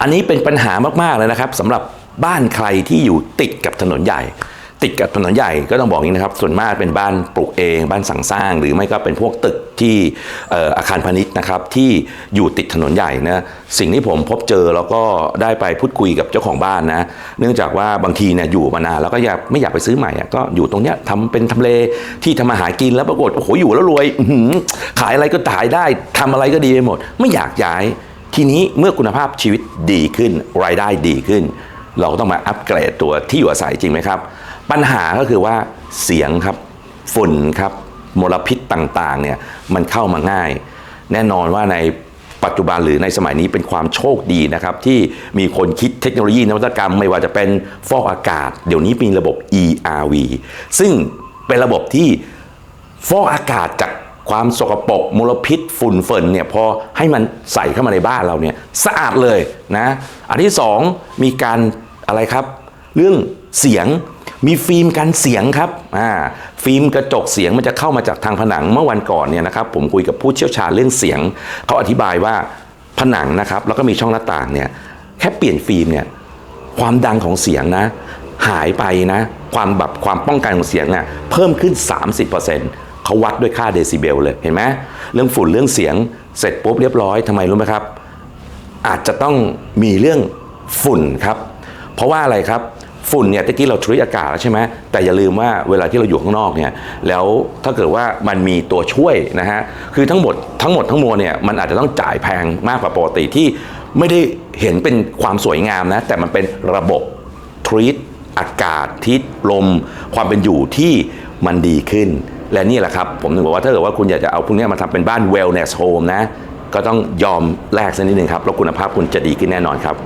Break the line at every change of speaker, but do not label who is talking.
อันนี้เป็นปัญหามากๆเลยนะครับสำหรับบ้านใครที่อยู่ติดกับถนนใหญ่ ติดกับถนนใหญ่ก็ต้องบอกอย่างนี้นะครับ ส่วนมากเป็นบ้านปลูกเองบ้านสั่งสร้าง หรือไม่ก็เป็นพวกตึกที่อาคารพาณิชย์นะครับที่อยู่ติดถนนใหญ่นะสิ่งที่ผมพบเจอแล้วก็ได้ไปพูดคุยกับเจ้าของบ้านนะ เนื่องจากว่าบางทีเนี่ยอยู่มานานแล้วก็อยากไม่อยากไปซื้อใหม่ก็อยู่ตรงเนี้ยทำเป็นทำเลที่ทำมาหากินแล้วปรากฏโอ้โหอยู่แล้วรวยขายอะไรก็ขายได้ทำอะไรก็ดีไปหมด ไม่อยากย้าย ทีนี้เมื่อคุณภาพชีวิตดีขึ้นรายได้ดีขึ้น เราก็ต้องมาอัปเกรดตัวที่อยู่อาศัยจริงไหมครับ ปัญหาก็คือว่าเสียงครับฝุ่นครับมลพิษต่างๆเนี่ยมันเข้ามาง่าย แน่นอนว่าในปัจจุบันหรือในสมัยนี้เป็นความโชคดีนะครับ ที่มีคนคิดเทคโนโลยีนวัตกรรม ไม่ว่าจะเป็นฟอกอากาศ เดี๋ยวนี้มีระบบ ERV ซึ่งเป็นระบบที่ฟอกอากาศจาก ความสกปรกมลพิษฝุ่นเฟินเนี่ยพอให้มันใส่เข้ามาในบ้านเราเนี่ยสะอาดเลยนะอันที่สองมีการอะไรครับ เรื่องเสียงมีฟิล์มกันเสียงครับอ่าฟิล์มกระจกเสียงมันจะเข้ามาจากทางผนังเมื่อวันก่อนเนี่ยนะครับผมคุยกับผู้เชี่ยวชาญเรื่องเสียง เขาอธิบายว่าผนังนะครับแล้วก็มีช่องหน้าต่างเนี่ยแค่เปลี่ยนฟิล์มเนี่ยความดังของเสียงนะ หายไปนะ ความแบบความป้องกันของเสียงน่ะเพิ่มขึ้น 30%เขาวัดด้วยค่าเดซิเบลเลยเห็นไหมเรื่องฝุ่นเรื่องเสียงเสร็จปุ๊บเรียบร้อยทำไมรู้ไหมครับ อาจจะต้องมีเรื่องฝุ่นครับ เพราะว่าอะไรครับฝุ่นเนี่ยตะกี้เราทรีอากาศแล้วใช่ไหมแต่อย่าลืมว่าเวลาที่เราอยู่ข้างนอกเนี่ยแล้วถ้าเกิดว่ามันมีตัวช่วยนะฮะคือทั้งหมดทั้งหมดทั้งมวลเนี่ยมันอาจจะต้องจ่ายแพงมากกว่าปกติที่ไม่ได้เห็นเป็นความสวยงามนะแต่มันเป็นระบบทรีตอากาศทิศลม ความเป็นอยู่ที่มันดีขึ้น และนี่แหละครับ ผมถึงบอกว่าถ้าเกิดว่าคุณอยากจะเอาพวกนี้มาทำเป็นบ้าน wellness home นะ ก็ต้องยอมแลกสักนิดหนึ่งครับ แล้วคุณภาพคุณจะดีขึ้นแน่นอนครับ